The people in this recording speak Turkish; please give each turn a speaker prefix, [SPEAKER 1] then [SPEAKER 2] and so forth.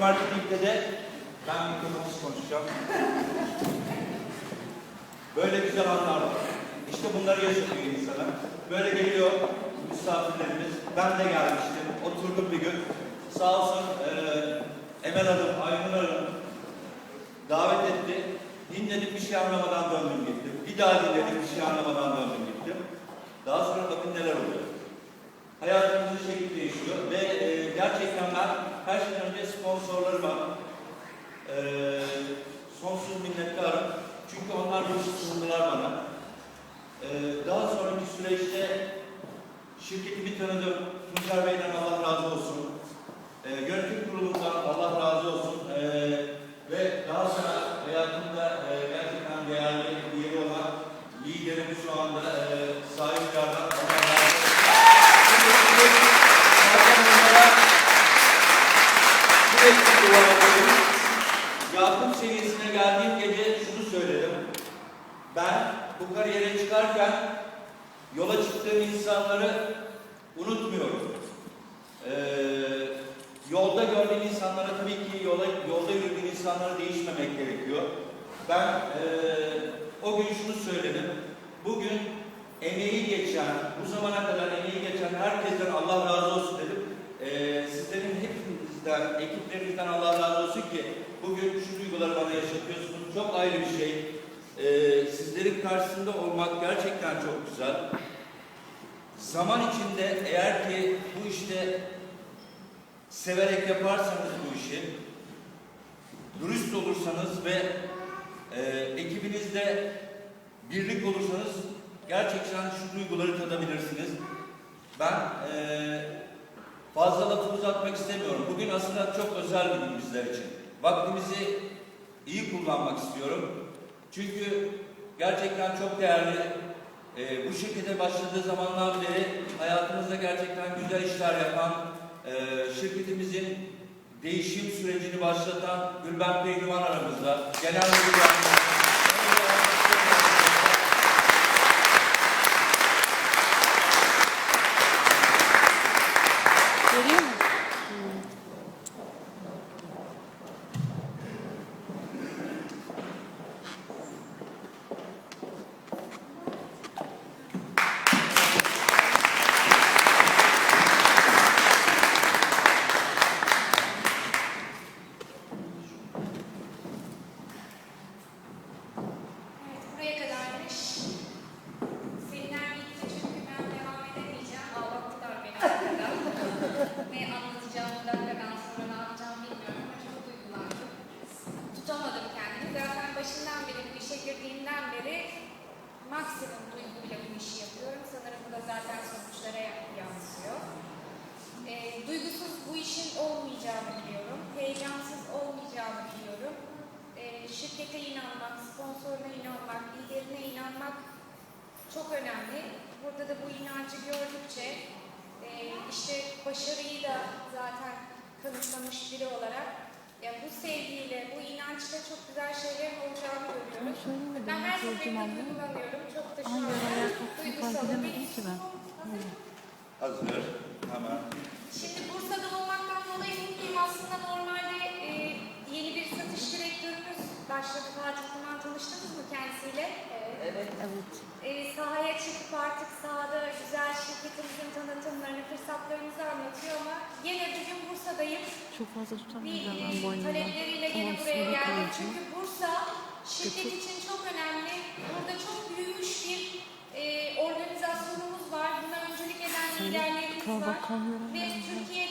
[SPEAKER 1] marketingde de ben mikrofonsuz konuşacağım. Böyle güzel anlar var. İşte bunları yaşatıyor insana. Böyle geliyor misafirlerimiz. Ben de gelmiştim. Oturdum bir gün. Sağ olsun eee Emel Hanım, Aymun Hanım davet etti. Dinledim bir şey anlamadan döndüm gittim. Bir daha dinledim bir şey anlamadan döndüm gittim. Daha sonra bakın neler oluyor. Hayatımızın şekli değişiyor ve e, gerçekten ben her şeyden önce sponsorlarıma e, sonsuz minnettarım. Çünkü onlar bu işi sundular bana. E, daha sonraki süreçte şirketimi tanıdım. Tuncer Bey'den Allah razı olsun. E, yönetim kurulundan Allah razı olsun. E, ve daha sonra hayatımda e, gerçekten değerli bir yeri olan liderimiz şu anda e, sahip yardan Allah razı olsun. Zaten onlara sürekli dua ediyorum. Yakup seviyesine geldiğim gece şunu söyledim. Ben bu kariyere çıkarken yola çıktığım insanları unutmuyorum. Ee, yolda gördüğüm insanlara tabii ki yola, yolda yürüdüğüm insanlara değişmemek gerekiyor. Ben ee, o gün şunu söyledim. Bugün emeği geçen, bu zamana kadar emeği geçen herkesten Allah razı olsun dedim. Ee, sizlerin hepinizden, ekiplerinizden Allah razı olsun ki bugün şu duyguları bana yaşatıyorsunuz. Çok ayrı bir şey. Ee, sizlerin karşısında olmak gerçekten çok güzel. Zaman içinde eğer ki bu işte severek yaparsanız bu işi, dürüst olursanız ve e, ekibinizde birlik olursanız gerçekten şu duyguları tadabilirsiniz. Ben e, fazla lafı uzatmak istemiyorum. Bugün aslında çok özel bir gün bizler için. Vaktimizi iyi kullanmak istiyorum. Çünkü gerçekten çok değerli. E, bu şirkete başladığı zamandan beri hayatımızda gerçekten güzel işler yapan, e, şirketimizin değişim sürecini başlatan Gülben Pehlivan aramızda. Genel Müdür
[SPEAKER 2] maksimum duyguyla bu işi yapıyorum. Sanırım bu da zaten sonuçlara yansıyor. Ee, duygusuz bu işin olmayacağını biliyorum. Heyecansız olmayacağını biliyorum. Ee, şirkete inanmak, sponsoruna inanmak, liderine inanmak çok önemli. Burada da bu inancı gördükçe e, işte başarıyı da zaten kanıtlamış biri olarak ya bu sevgiyle, bu inançla çok güzel şeylerin olacağını görüyorum.
[SPEAKER 3] söylemedim,
[SPEAKER 2] Ben her
[SPEAKER 3] ama.
[SPEAKER 2] duygulanıyorum. Çok da şu
[SPEAKER 3] fark
[SPEAKER 2] duygusalım.
[SPEAKER 3] edemedim ki ben.
[SPEAKER 1] Hazır. Hemen.
[SPEAKER 2] Şimdi Bursa'da olmaktan dolayı mutluyum. Aslında normalde e, yeni bir satış direktörümüz başladı. Fatih Kuman tanıştınız mı kendisiyle? Evet.
[SPEAKER 3] Evet.
[SPEAKER 2] E, sahaya çıkıp artık sahada güzel şirketimizin tanıtımlarını, fırsatlarımızı anlatıyor ama gene bugün Bursa'dayım.
[SPEAKER 3] Çok fazla
[SPEAKER 2] Bir
[SPEAKER 3] tutamayacağım
[SPEAKER 2] e,
[SPEAKER 3] ben boynumdan.
[SPEAKER 2] talepleriyle gene buraya geldim. Çünkü Bursa şirket için çok önemli. Burada çok büyümüş bir e, organizasyonumuz var. Buna öncülük eden liderlerimiz var. Ve
[SPEAKER 3] var.